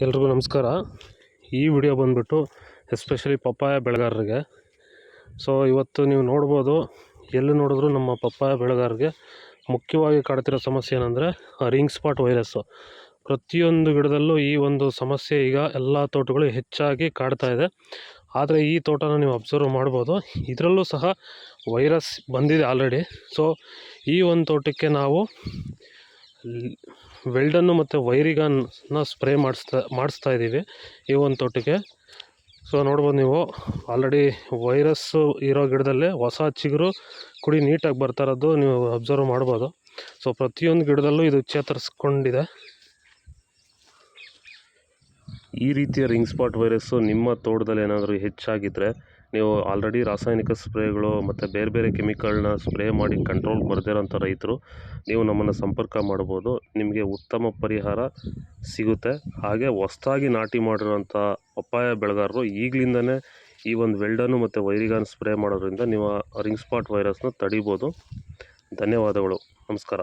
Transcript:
ಎಲ್ರಿಗೂ ನಮಸ್ಕಾರ. ಈ ವಿಡಿಯೋ ಬಂದ್ಬಿಟ್ಟು ಎಸ್ಪೆಷಲಿ ಪಪ್ಪಾಯ ಬೆಳೆಗಾರರಿಗೆ. ಸೊ ಇವತ್ತು ನೀವು ನೋಡ್ಬೋದು, ಎಲ್ಲಿ ನೋಡಿದ್ರು ನಮ್ಮ ಪಪ್ಪಾಯ ಬೆಳೆಗಾರರಿಗೆ ಮುಖ್ಯವಾಗಿ ಕಾಡ್ತಿರೋ ಸಮಸ್ಯೆ ಏನಂದರೆ ರಿಂಗ್ ಸ್ಪಾಟ್ ವೈರಸ್ಸು ಪ್ರತಿಯೊಂದು ಗಿಡದಲ್ಲೂ ಈ ಒಂದು ಸಮಸ್ಯೆ ಈಗ ಎಲ್ಲ ತೋಟಗಳು ಹೆಚ್ಚಾಗಿ ಕಾಡ್ತಾ ಇದೆ. ಆದರೆ ಈ ತೋಟನ ನೀವು ಅಬ್ಸರ್ವ್ ಮಾಡ್ಬೋದು. ಇದರಲ್ಲೂ ಸಹ ವೈರಸ್ ಬಂದಿದೆ ಆಲ್ರೆಡಿ ಸೊ ಈ ಒಂದು ತೋಟಕ್ಕೆ ನಾವು ವೆಲ್ಡನ್ನು ಮತ್ತು ವೈರಿಗನ್ನ ಸ್ಪ್ರೇ ಮಾಡಿಸ್ತಾ ಮಾಡಿಸ್ತಾ ಇದ್ದೀವಿ ಈ ಒಂದು ತೋಟಕ್ಕೆ ಸೊ ನೋಡ್ಬೋದು ನೀವು ಆಲ್ರೆಡಿ ವೈರಸ್ಸು ಇರೋ ಗಿಡದಲ್ಲೇ ಹೊಸ ಚಿಗುರು ಕುಡಿ ನೀಟಾಗಿ ಬರ್ತಾ ಇರೋದು ನೀವು ಅಬ್ಸರ್ವ್ ಮಾಡ್ಬೋದು. ಸೊ ಪ್ರತಿಯೊಂದು ಗಿಡದಲ್ಲೂ ಇದು ಚೇತರಿಸ್ಕೊಂಡಿದೆ. ಈ ರೀತಿಯ ರಿಂಗ್ ಸ್ಪಾಟ್ ವೈರಸ್ಸು ನಿಮ್ಮ ತೋಟದಲ್ಲಿ ಏನಾದರೂ ಹೆಚ್ಚಾಗಿದ್ದರೆ ನೀವು ಆಲ್ರೆಡಿ ರಾಸಾಯನಿಕ ಸ್ಪ್ರೇಗಳು ಮತ್ತು ಬೇರೆ ಬೇರೆ ಕೆಮಿಕಲ್ನ ಸ್ಪ್ರೇ ಮಾಡಿ ಕಂಟ್ರೋಲ್ ಬರ್ದಿರೋಂಥ ರೈತರು, ನೀವು ನಮ್ಮನ್ನು ಸಂಪರ್ಕ ಮಾಡ್ಬೋದು. ನಿಮಗೆ ಉತ್ತಮ ಪರಿಹಾರ ಸಿಗುತ್ತೆ. ಹಾಗೆ ಹೊಸ್ದಾಗಿ ನಾಟಿ ಮಾಡಿರೋಂಥ ಪಪ್ಪಾಯ ಬೆಳೆಗಾರರು ಈಗಲಿಂದನೇ ಈ ಒಂದು ವೆಲ್ಡನ್ನು ಮತ್ತು ವೈರಿಗಾನ್ ಸ್ಪ್ರೇ ಮಾಡೋದ್ರಿಂದ ನೀವು ರಿಂಗ್ ಸ್ಪಾಟ್ ವೈರಸ್ನ ತಡಿಬೋದು. ಧನ್ಯವಾದಗಳು. ನಮಸ್ಕಾರ.